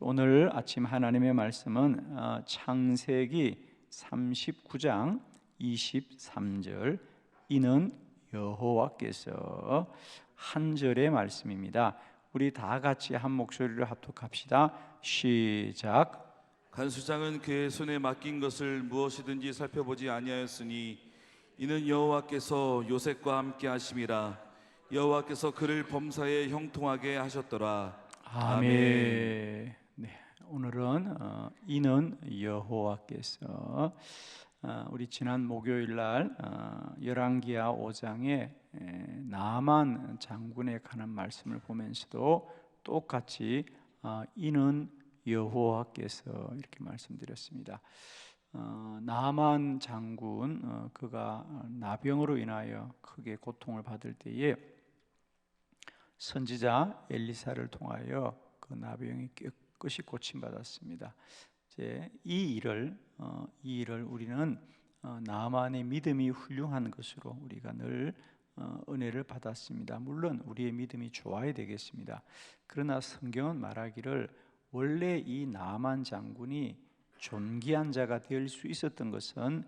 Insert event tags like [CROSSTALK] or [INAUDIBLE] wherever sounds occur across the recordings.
오늘 아침 하나님의 말씀은 어, 창세기 39장 23절 이는 여호와께서 한 절의 말씀입니다. 우리 다 같이 한 목소리로 합독합시다. 시작. 간수장은 그의 손에 맡긴 것을 무엇이든지 살펴보지 아니하였으니 이는 여호와께서 요셉과 함께 하심이라 여호와께서 그를 범사에 형통하게 하셨더라 아멘. 네, 오늘은 어, 이는 여호와께서 어, 우리 지난 목요일 날 어, 열왕기하 5장에 에, 나만 장군에 관한 말씀을 보면서도 똑같이 어, 이는 여호와께서 이렇게 말씀드렸습니다. 어, 나만 장군 어, 그가 나병으로 인하여 크게 고통을 받을 때에 선지자 엘리사를 통하여 그 나병이 깨끗이 고침 받았습니다. 이제 이 일을 어, 이 일을 우리는 어, 나만의 믿음이 훌륭한 것으로 우리가 늘 어, 은혜를 받았습니다. 물론 우리의 믿음이 좋아야 되겠습니다. 그러나 성경은 말하기를 원래 이 나만 장군이 존귀한 자가 될 수 있었던 것은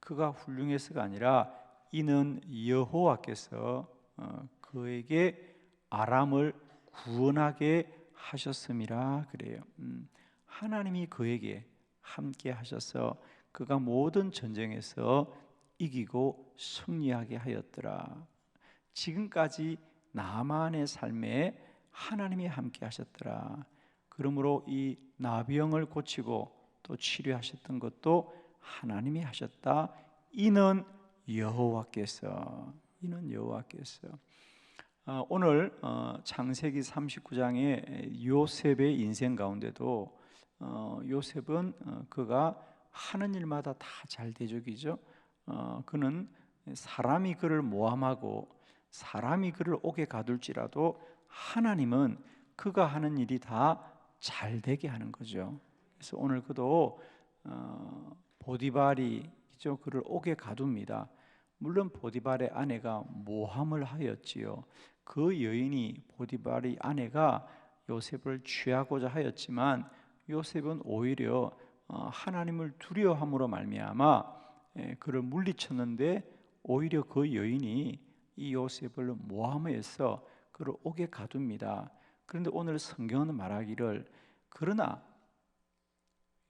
그가 훌륭해서가 아니라 이는 여호와께서 어, 그에게 아람을 구원하게 하셨음이라 그래요. 음, 하나님이 그에게 함께 하셔서 그가 모든 전쟁에서 이기고 승리하게 하였더라. 지금까지 나만의 삶에 하나님이 함께 하셨더라. 그러므로 이 나병을 고치고 또 치료하셨던 것도 하나님이 하셨다. 이는 여호와께서 이는 여호와께서 어, 오늘 어, 창세기 39장의 요셉의 인생 가운데도 어, 요셉은 그가 하는 일마다 다 잘 대적이죠. 그는 사람이 그를 모함하고 사람이 그를 옥에 가둘지라도 하나님은 그가 하는 일이 다 잘 되게 하는 거죠. 그래서 오늘 그도 보디발이 그를 옥에 가둡니다. 물론 보디발의 아내가 모함을 하였지요. 그 여인이 보디발의 아내가 요셉을 취하고자 하였지만 요셉은 오히려 어, 하나님을 두려워함으로 말미암아 예, 그를 물리쳤는데 오히려 그 여인이 이 요셉을 모함해서 그를 옥에 가둡니다. 그런데 오늘 성경은 말하기를 그러나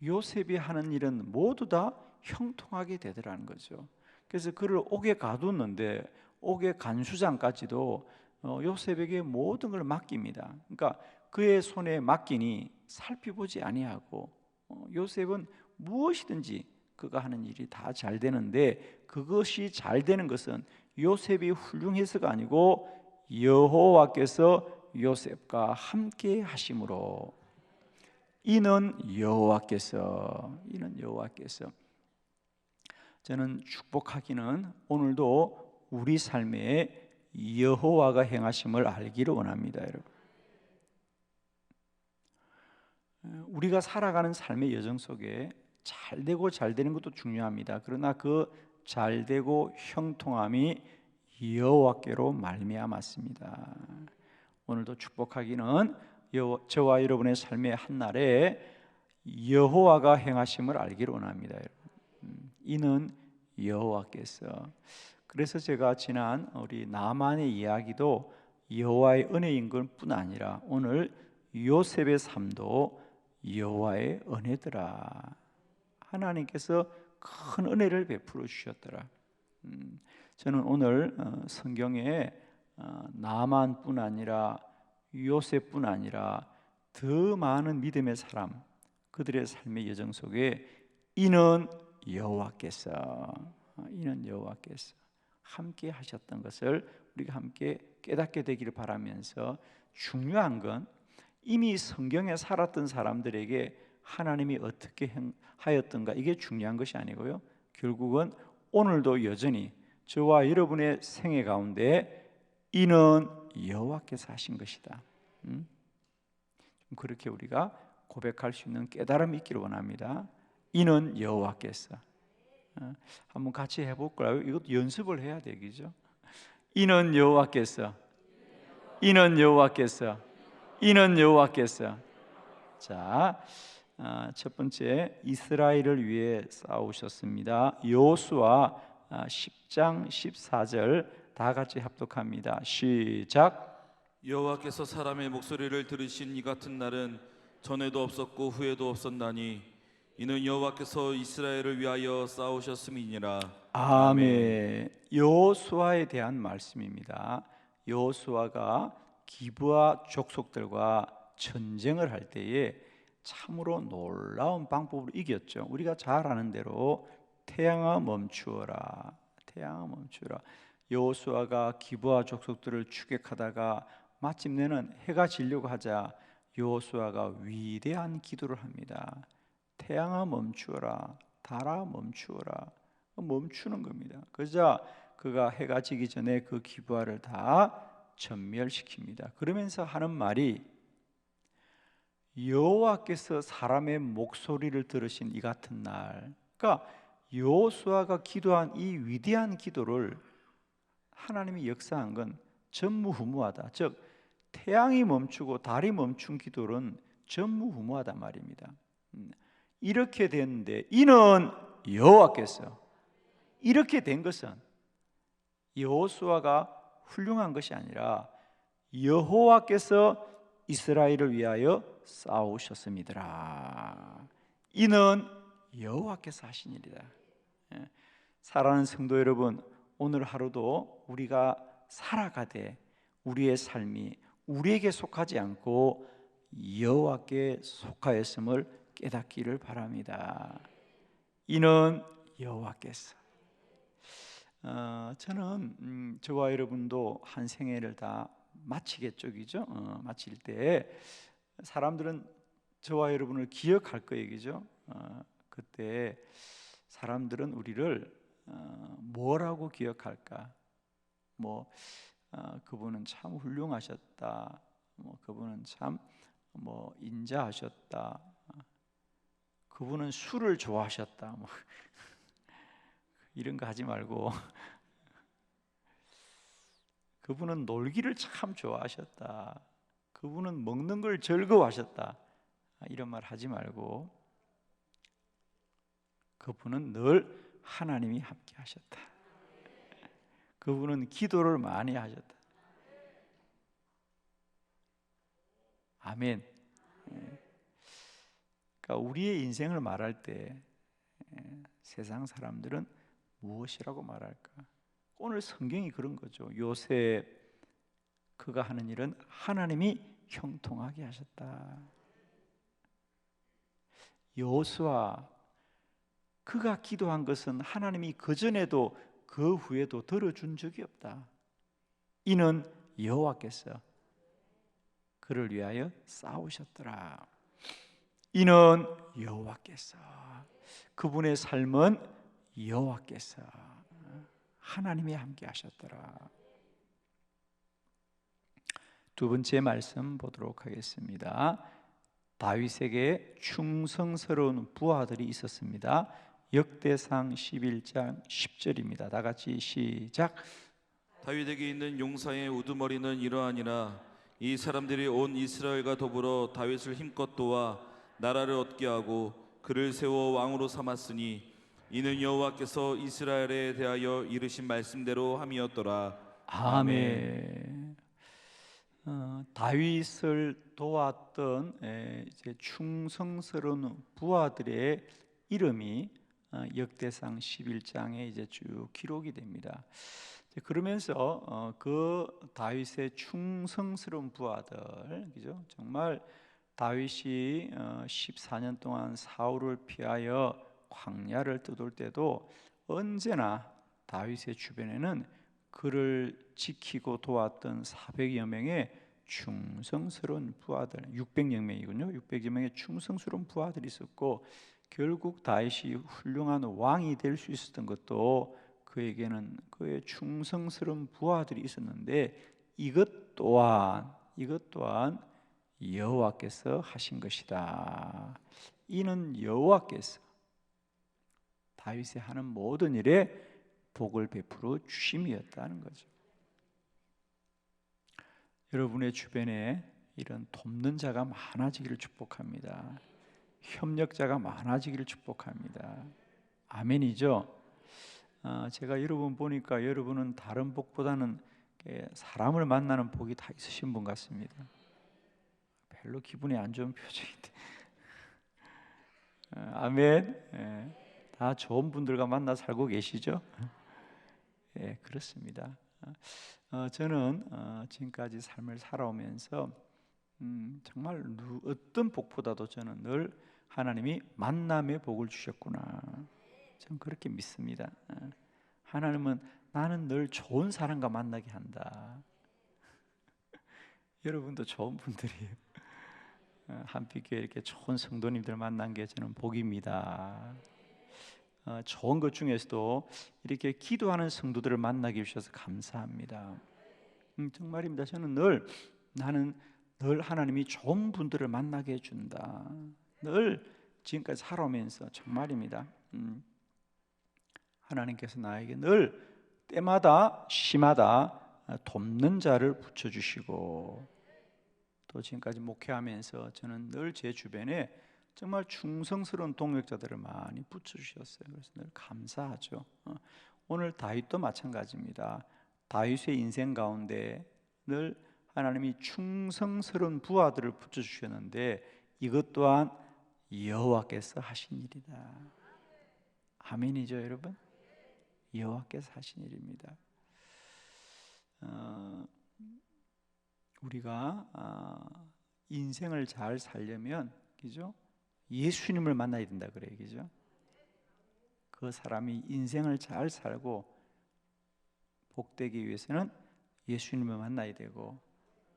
요셉이 하는 일은 모두 다 형통하게 되더라는 거죠. 그래서 그를 옥에 가뒀는데 옥의 간수장까지도 어, 요셉에게 모든 걸 맡깁니다. 그러니까 그의 손에 맡기니 살펴보지 아니하고 어, 요셉은 무엇이든지 그가 하는 일이 다 잘 되는데 그것이 잘 되는 것은 요셉이 훌륭해서가 아니고 여호와께서 요셉과 함께 하심으로 이는 여호와께서 이는 여호와께서 저는 축복하기는 오늘도 우리 삶에 여호와가 행하심을 알기를 원합니다, 여러분. 우리가 살아가는 삶의 여정 속에 잘 되고 잘 되는 것도 중요합니다. 그러나 그 잘 되고 형통함이 여호와께로 말미암았습니다. 오늘도 축복하기는 저와 여러분의 삶의 한 날에 여호와가 행하심을 알기를 원합니다. 음, 이는 여호와께서 그래서 제가 지난 우리 나만의 이야기도 여호와의 은혜인 것뿐 아니라 오늘 요셉의 삶도 여호와의 은혜더라. 하나님께서 큰 은혜를 베풀어 주셨더라. 음, 저는 오늘 어, 성경에 어, 나만뿐 아니라 요셉뿐 아니라 더 많은 믿음의 사람 그들의 삶의 여정 속에 이는 여호와께서 어, 이는 여호와께서 함께 하셨던 것을 우리가 함께 깨닫게 되기를 바라면서 중요한 건 이미 성경에 살았던 사람들에게 하나님이 어떻게 하였던가 이게 중요한 것이 아니고요. 결국은 오늘도 여전히 저와 여러분의 생애 가운데 이는 여호와께서 하신 것이다. 음? 그렇게 우리가 고백할 수 있는 깨달음이 있기를 원합니다. 이는 여호와께서 어, 한번 같이 해볼까요? 이것도 연습을 해야 되겠죠. 이는 여호와께서, 이는 여호와께서, 이는 여호와께서. 자, 아, 첫 번째 이스라엘을 위해 싸우셨습니다. 여호수아 아, 10장 14절 다 같이 합독합니다. 시작. 여호와께서 사람의 목소리를 들으신 이 같은 날은 전에도 없었고 후에도 없었나니 이는 여호와께서 이스라엘을 위하여 싸우셨음이니라 아멘. 여호수아에 대한 말씀입니다. 여호수아가 기브아 족속들과 전쟁을 할 때에 참으로 놀라운 방법으로 이겼죠. 우리가 잘 아는 대로 태양아 멈추어라. 태양아 멈추어라. 여호수아가 기브아 족속들을 추격하다가 마침내는 해가 지려고 하자 여호수아가 위대한 기도를 합니다. 태양아 멈추어라. 달아 멈추어라. 멈추는 겁니다. 그러자 그가 해가 지기 전에 그 기부하를 다 전멸시킵니다. 그러면서 하는 말이 여호와께서 사람의 목소리를 들으신 이 같은 날, 그러니까 여호수아가 기도한 이 위대한 기도를 하나님이 역사한 건 전무후무하다. 즉 태양이 멈추고 달이 멈춘 기도는 전무후무하다 말입니다. 음, 이렇게 됐는데 이는 여호와께서 이렇게 된 것은 여호수아가 훌륭한 것이 아니라 여호와께서 이스라엘을 위하여 싸우셨습니다. 이는 여호와께서 하신 일이다. 예. 사랑하는 성도 여러분, 오늘 하루도 우리가 살아가되 우리의 삶이 우리에게 속하지 않고 여호와께 속하였음을 깨닫기를 바랍니다. 이는 여호와께서 어, 저는 음, 저와 여러분도 한 생애를 다 마치겠죠, 그죠? 어, 마칠 때 사람들은 저와 여러분을 기억할 거예요, 그죠? 어, 그때 사람들은 우리를 어, 뭐라고 기억할까? 뭐 어, 그분은 참 훌륭하셨다. 뭐 그분은 참 뭐 인자하셨다. 그분은 술을 좋아하셨다. 뭐 [LAUGHS] 이런 거 하지 말고 [LAUGHS] 그분은 놀기를 참 좋아하셨다. 그분은 먹는 걸 즐거워하셨다. 이런 말 하지 말고 그분은 늘 하나님이 함께 하셨다. [LAUGHS] 그분은 기도를 많이 하셨다. 아멘. 그러니까 우리의 인생을 말할 때 세상 사람들은 무엇이라고 말할까? 오늘 성경이 그런 거죠. 요셉 그가 하는 일은 하나님이 형통하게 하셨다. 여호수아 그가 기도한 것은 하나님이 그 전에도 그 후에도 들어준 적이 없다. 이는 여호와께서 그를 위하여 싸우셨더라. 이는 여호와께서 그분의 삶은 여호와께서 하나님이 함께 하셨더라. 두 번째 말씀 보도록 하겠습니다. 다윗에게 충성스러운 부하들이 있었습니다. 역대상 11장 10절입니다. 다 같이 시작. 다윗에게 있는 용사의 우두머리는 이러하니라 이 사람들이 온 이스라엘과 더불어 다윗을 힘껏 도와 나라를 얻게 하고 그를 세워 왕으로 삼았으니 이는 여호와께서 이스라엘에 대하여 이르신 말씀대로 함이었더라 아멘. 어, 다윗을 도왔던 에, 이제 충성스러운 부하들의 이름이 어, 역대상 11장에 이제 쭉 기록이 됩니다. 그러면서 어, 그 다윗의 충성스러운 부하들, 그죠? 정말 다윗이 어, 14년 동안 사울을 피하여 광야를 떠돌 때도 언제나 다윗의 주변에는 그를 지키고 도왔던 400여 명의 충성스러운 부하들, 600여 명이군요. 600여 명의 충성스러운 부하들이 있었고 결국 다윗이 훌륭한 왕이 될 수 있었던 것도 그에게는 그의 충성스러운 부하들이 있었는데 이것 또한 이것 또한 여호와께서 하신 것이다. 이는 여호와께서 다윗이 하는 모든 일에 복을 베풀어 주심이었다는 거죠. 여러분의 주변에 이런 돕는 자가 많아지기를 축복합니다. 협력자가 많아지기를 축복합니다. 아멘이죠. 어, 제가 여러분 보니까 여러분은 다른 복보다는 사람을 만나는 복이 다 있으신 분 같습니다. 별로 기분이 안 좋은 [LAUGHS] 표정인데. 어, 아멘. 예, 다 좋은 분들과 만나 살고 계시죠? 예, 그렇습니다. 어, 저는 어, 지금까지 삶을 살아오면서 음, 정말 누, 어떤 복보다도 저는 늘 하나님이 만남의 복을 주셨구나. 저는 그렇게 믿습니다. 어, 하나님은 나는 늘 좋은 사람과 만나게 한다. [LAUGHS] 여러분도 좋은 분들이에요. 어, 한빛교회 이렇게 좋은 성도님들 만난 게 저는 복입니다. 어, 좋은 것 중에서도 이렇게 기도하는 성도들을 만나게 해주셔서 감사합니다. 음, 정말입니다. 저는 늘 나는 늘 하나님이 좋은 분들을 만나게 해준다. 늘 지금까지 살아오면서 정말입니다. 음, 하나님께서 나에게 늘 때마다 시마다 돕는 자를 붙여주시고 또 지금까지 목회하면서 저는 늘 제 주변에 정말 충성스러운 동역자들을 많이 붙여주셨어요. 그래서 늘 감사하죠. 어, 오늘 다윗도 마찬가지입니다. 다윗의 인생 가운데 늘 하나님이 충성스러운 부하들을 붙여주셨는데 이것 또한 여호와께서 하신 일이다. 아멘이죠, 여러분? 여호와께서 하신 일입니다. 어, 우리가 어, 인생을 잘 살려면 그죠? 예수님을 만나야 된다 그래요, 그죠? 그 사람이 인생을 잘 살고 복되기 위해서는 예수님을 만나야 되고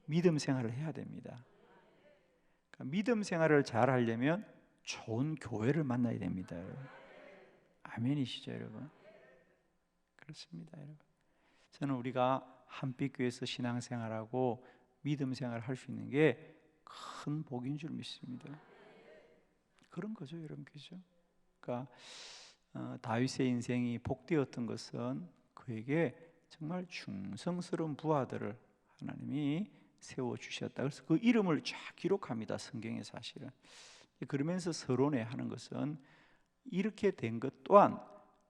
믿음 생활을 해야 됩니다. 그러니까 믿음 생활을 잘 하려면 좋은 교회를 만나야 됩니다. 여러분. 아멘이시죠, 여러분? 그렇습니다, 여러분. 저는 우리가 한빛교회에서 신앙생활하고 믿음 생활을 할 수 있는 게 큰 복인 줄 믿습니다. 그런 거죠, 여러분, 그죠? 그러니까 어, 다윗의 인생이 복되었던 것은 그에게 정말 충성스러운 부하들을 하나님이 세워 주셨다. 그래서 그 이름을 쫙 기록합니다. 성경에 사실은. 그러면서 서론에 하는 것은 이렇게 된 것 또한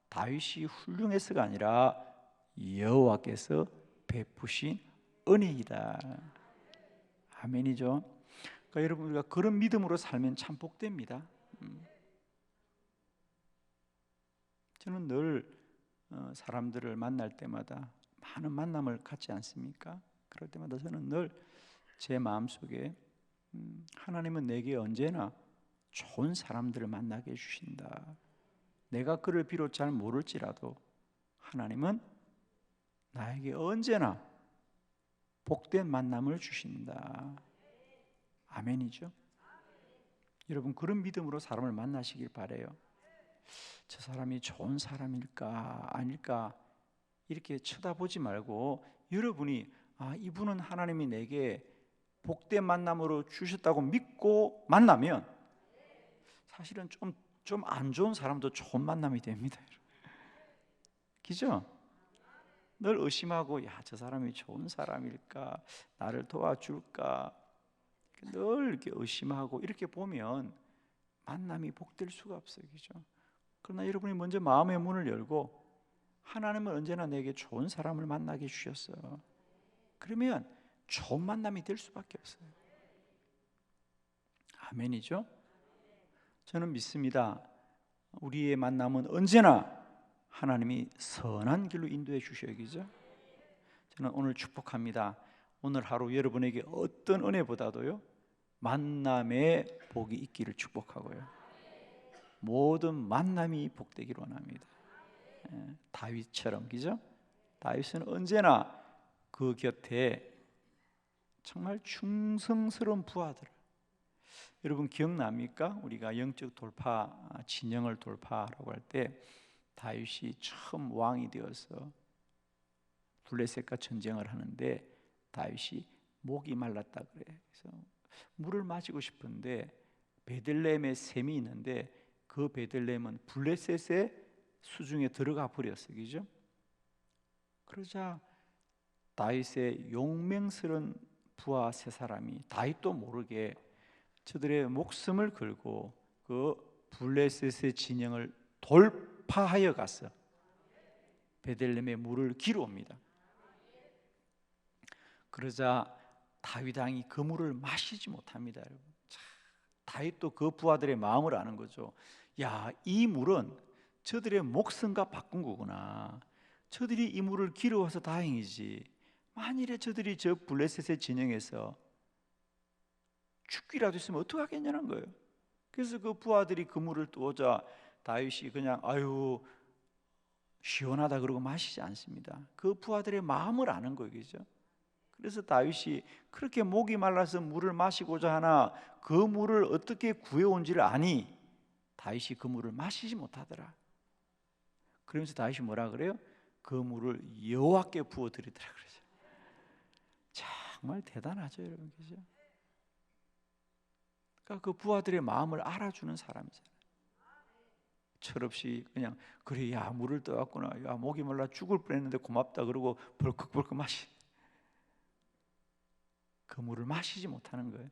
다윗이 훌륭해서가 아니라 여호와께서 베푸신 은혜이다. 아멘이죠. 그러니까 여러분 우리가 그런 믿음으로 살면 참 복됩니다. 음. 저는 늘 어, 사람들을 만날 때마다 많은 만남을 갖지 않습니까? 그럴 때마다 저는 늘 제 마음 속에 음, 하나님은 내게 언제나 좋은 사람들을 만나게 해주신다. 내가 그를 비롯 잘 모를지라도 하나님은 나에게 언제나 복된 만남을 주신다. 아멘이죠. 여러분 그런 믿음으로 사람을 만나시길 바래요. 저 사람이 좋은 사람일까 아닐까 이렇게 쳐다보지 말고 여러분이 아 이분은 하나님이 내게 복된 만남으로 주셨다고 믿고 만나면 사실은 좀 좀 안 좋은 사람도 좋은 만남이 됩니다. 그죠? 늘 의심하고 야 저 사람이 좋은 사람일까 나를 도와줄까 늘 이렇게 의심하고 이렇게 보면 만남이 복될 수가 없어요, 그죠? 그러나 여러분이 먼저 마음의 문을 열고 하나님은 언제나 내게 좋은 사람을 만나게 주셨어. 그러면 좋은 만남이 될 수밖에 없어요. 아멘이죠? 저는 믿습니다. 우리의 만남은 언제나 하나님이 선한 길로 인도해 주셔야 죠 저는 오늘 축복합니다. 오늘 하루 여러분에게 어떤 은혜보다도요 만남의 복이 있기를 축복하고요. 모든 만남이 복되기를 원합니다. 예, 다윗처럼 그죠? 다윗은 언제나 그 곁에 정말 충성스러운 부하들. 여러분 기억납니까? 우리가 영적 돌파 아, 진영을 돌파라고 할 때 다윗이 처음 왕이 되어서 블레셋과 전쟁을 하는데 다윗이 목이 말랐다 그래. 그래서 물을 마시고 싶은데 베들레헴에 샘이 있는데 그 베들레헴은 블레셋의 수중에 들어가 버렸어, 그죠? 그러자 다윗의 용맹스러운 부하 세 사람이 다윗도 모르게 저들의 목숨을 걸고 그 블레셋의 진영을 돌 파하여 갔어. 베들레헴의 물을 기로 옵니다. 그러자 다윗 왕이 그 물을 마시지 못합니다, 여러분. 자, 다윗도 그 부하들의 마음을 아는 거죠. 야, 이 물은 저들의 목숨과 바꾼 거구나. 저들이 이 물을 기르어서 다행이지. 만일에 저들이 저 블레셋의 진영에서 죽기라도 있으면 어떻게 하겠냐는 거예요. 그래서 그 부하들이 그 물을 떠오자 다윗이 그냥 아유 시원하다 그러고 마시지 않습니다. 그 부하들의 마음을 아는 그죠? 그래서 다윗이 그렇게 목이 말라서 물을 마시고자 하나 그 물을 어떻게 구해온지를 아니 다윗이 그 물을 마시지 못하더라. 그러면서 다윗이 뭐라 그래요? 그 물을 여호와께 부어 드리더라 그러죠. 정말 대단하죠, 여러분, 그죠? 그러니까 그 부하들의 마음을 알아주는 사람이잖아요. 철없이 그냥 그래 야 물을 떠왔구나 야 목이 말라 죽을 뻔했는데 고맙다 그러고 벌컥벌컥 마시 그 물을 마시지 못하는 거예요.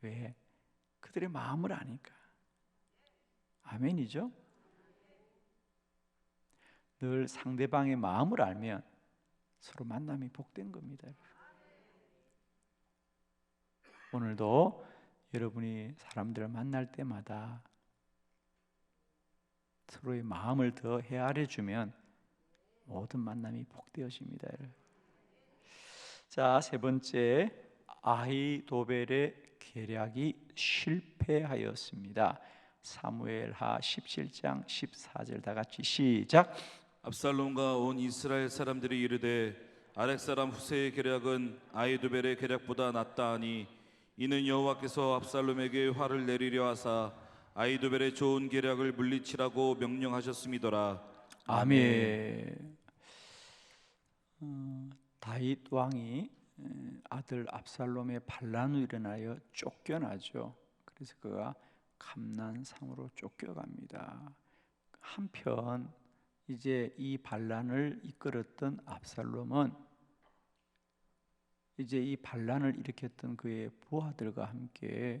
왜? 그들의 마음을 아니까. 아멘이죠? 늘 상대방의 마음을 알면 서로 만남이 복된 겁니다. 오늘도 여러분이 사람들을 만날 때마다 서로의 마음을 더 헤아려 주면 모든 만남이 복되어집니다. 자, 세 번째 아히도벨의 계략이 실패하였습니다. 사무엘하 17장 14절 다 같이 시작. 압살롬과 온 이스라엘 사람들이 이르되 아렉 사람 후세의 계략은 아이두벨의 계략보다 낫다 하니 이는 여호와께서 압살롬에게 화를 내리려 하사 아이두벨의 좋은 계략을 물리치라고 명령하셨음이더라. 아멘. 어, 다윗 왕이 에, 아들 압살롬의 반란으로 일어나여 쫓겨나죠. 그래서 그가 감난상으로 쫓겨갑니다. 한편 이제 이 반란을 이끌었던 압살롬은 이제 이 반란을 일으켰던 그의 부하들과 함께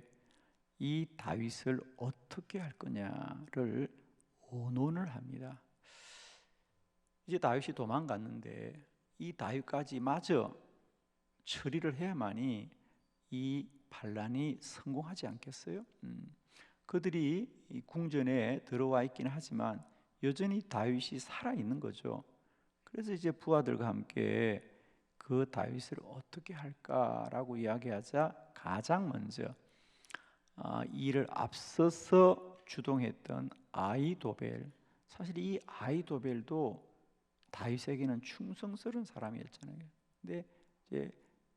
이 다윗을 어떻게 할 거냐를 의논을 합니다. 이제 다윗이 도망갔는데 이 다윗까지 마저 처리를 해야만이 이 반란이 성공하지 않겠어요? 음, 그들이 이 궁전에 들어와 있기는 하지만 여전히 다윗이 살아 있는 거죠. 그래서 이제 부하들과 함께 그 다윗을 어떻게 할까라고 이야기하자 가장 먼저 아, 이를 앞서서 주동했던 아이도벨 사실 이 아이도벨도 다윗에게는 충성스러운 사람이었잖아요. 근데 이제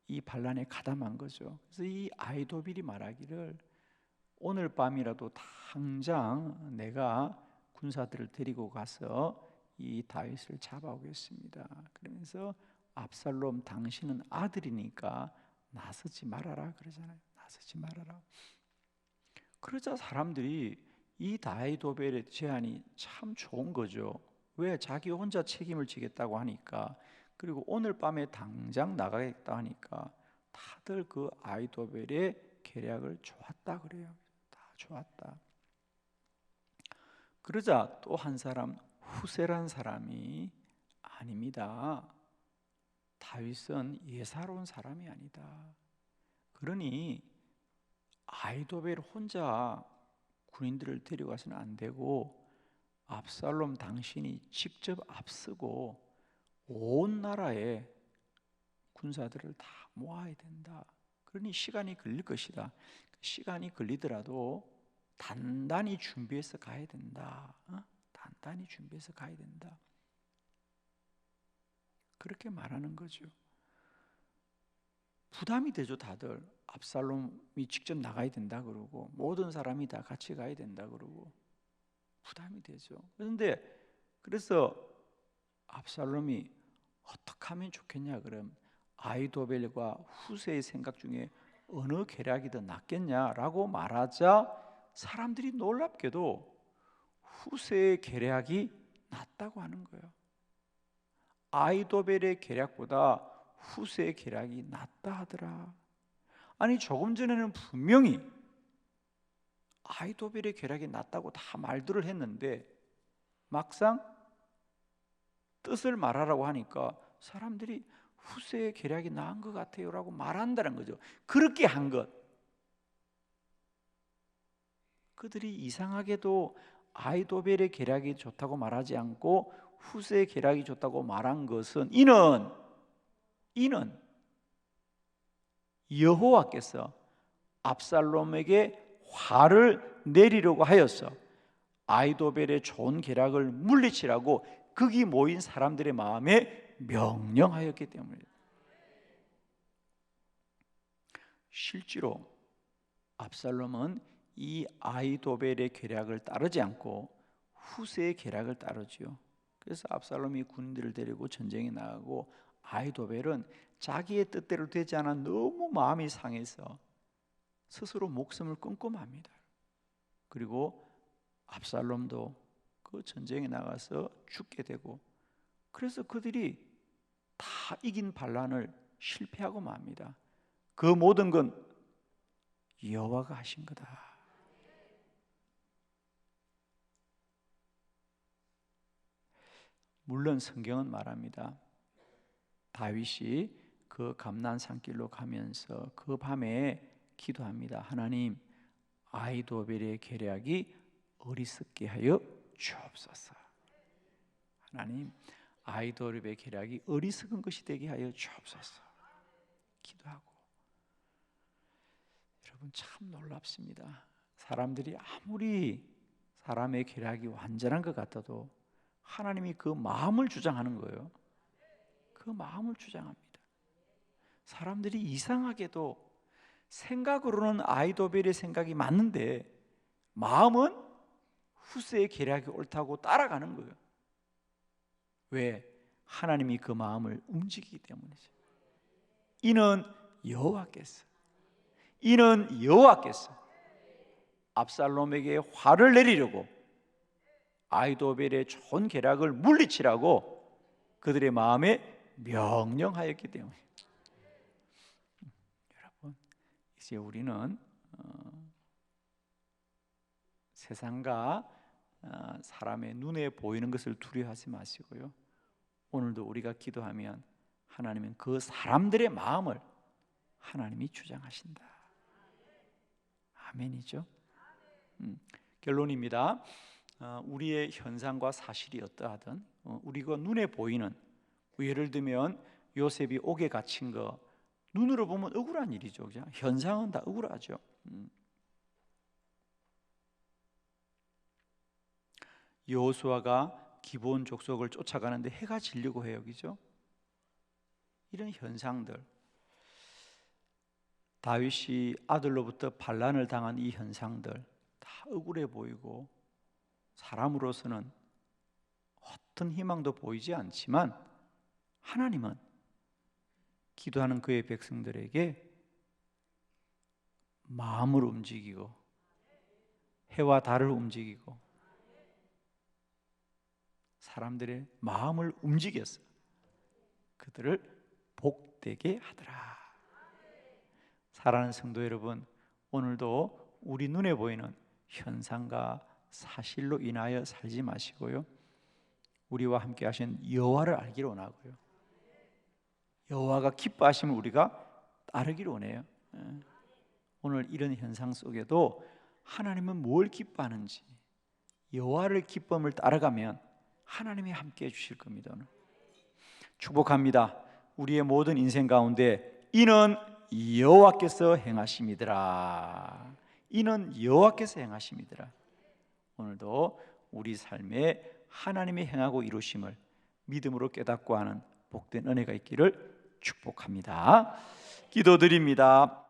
이 반란에 가담한 거죠. 그래서 이 아이도벨이 말하기를 오늘 밤이라도 당장 내가 군사들을 데리고 가서 이 다윗을 잡아오겠습니다. 그러면서 압살롬 당신은 아들이니까 나서지 말아라 그러잖아요. 나서지 말아라. 그러자 사람들이 이 다이도벨의 제안이 참 좋은 거죠. 왜 자기 혼자 책임을 지겠다고 하니까 그리고 오늘 밤에 당장 나가겠다 하니까 다들 그 아이도벨의 계략을 좋았다 그래요. 다 좋았다. 그러자 또 한 사람 후세란 사람이 아닙니다. 다윗은 예사로운 사람이 아니다. 그러니 아이도벨 혼자 군인들을 데려가서는 안 되고 압살롬 당신이 직접 앞서고 온 나라에 군사들을 다 모아야 된다. 그러니 시간이 걸릴 것이다. 시간이 걸리더라도 단단히 준비해서 가야 된다. 어? 단단히 준비해서 가야 된다. 그렇게 말하는 거죠. 부담이 되죠, 다들. 압살롬이 직접 나가야 된다 그러고 모든 사람이 다 같이 가야 된다 그러고 부담이 되죠. 그런데 그래서 압살롬이 어떻게 하면 좋겠냐 그럼 아이도벨과 후세의 생각 중에 어느 계략이 더 낫겠냐라고 말하자 사람들이 놀랍게도 후세의 계략이 낫다고 하는 거예요. 아이도벨의 계략보다 후세의 계략이 낫다 하더라. 아니 조금 전에는 분명히 아이도벨의 계략이 낫다고 다 말들을 했는데 막상 뜻을 말하라고 하니까 사람들이 후세의 계략이 나은 것 같아요라고 말한다는 거죠. 그렇게 한 것. 그들이 이상하게도 아이도벨의 계략이 좋다고 말하지 않고 후세의 계략이 좋다고 말한 것은 이는 이는 여호와께서 압살롬에게 화를 내리려고 하였어. 아이도벨의 좋은 계략을 물리치라고 거기 모인 사람들의 마음에 명령하였기 때문이다. 실제로 압살롬은 이 아이도벨의 계략을 따르지 않고 후세의 계략을 따르지요. 그래서 압살롬이 군인들을 데리고 전쟁에 나가고 아이도벨은 자기의 뜻대로 되지 않아 너무 마음이 상해서 스스로 목숨을 끊고 맙니다. 그리고 압살롬도 그 전쟁에 나가서 죽게 되고 그래서 그들이 다 이긴 반란을 실패하고 맙니다. 그 모든 건 여호와가 하신 거다. 물론 성경은 말합니다. 다윗이 그 감난 산길로 가면서 그 밤에 기도합니다. 하나님 아이도벨의 계략이 어리석게 하여 주옵소서. 하나님 아이도벨의 계략이 어리석은 것이 되게 하여 주옵소서. 기도하고 여러분 참 놀랍습니다. 사람들이 아무리 사람의 계략이 완전한 것 같아도 하나님이 그 마음을 주장하는 거예요. 그 마음을 주장합니다. 사람들이 이상하게도 생각으로는 아이도벨의 생각이 맞는데 마음은 후세의 계략이 옳다고 따라가는 거예요. 왜? 하나님이 그 마음을 움직이기 때문이죠. 이는 여호와께서 이는 여호와께서 압살롬에게 화를 내리려고 아이도벨의 좋은 계략을 물리치라고 그들의 마음에 명령하였기 때문에 여러분 이제 우리는 어, 세상과 어, 사람의 눈에 보이는 것을 두려워하지 마시고요. 오늘도 우리가 기도하면 하나님은 그 사람들의 마음을 하나님이 주장하신다. 아멘이죠. 음, 결론입니다. 어, 우리의 현상과 사실이 어떠하든 어, 우리가 눈에 보이는 예를 들면 요셉이 옥에 갇힌 거 눈으로 보면 억울한 일이죠. 그죠? 현상은 다 억울하죠. 음. 여호수아가 기본 족속을 쫓아가는데 해가 지려고 해요. 그죠? 이런 현상들 다윗이 아들로부터 반란을 당한 이 현상들 다 억울해 보이고 사람으로서는 어떤 희망도 보이지 않지만 하나님은 기도하는 그의 백성들에게 마음을 움직이고 해와 달을 움직이고 사람들의 마음을 움직여서 그들을 복되게 하더라. 사랑하는 성도 여러분, 오늘도 우리 눈에 보이는 현상과 사실로 인하여 살지 마시고요. 우리와 함께 하신 여호와를 알기를 원하고요. 여호와가 기뻐하심을 우리가 따르기를 원해요. 예. 오늘 이런 현상 속에도 하나님은 뭘 기뻐하는지 여호와를 기쁨을 따라가면 하나님이 함께 해 주실 겁니다. 오늘. 축복합니다. 우리의 모든 인생 가운데 이는 여호와께서 행하심이더라. 이는 여호와께서 행하심이더라. 오늘도 우리 삶에 하나님이 행하고 이루심을 믿음으로 깨닫고 하는 복된 은혜가 있기를 축복합니다. 기도드립니다.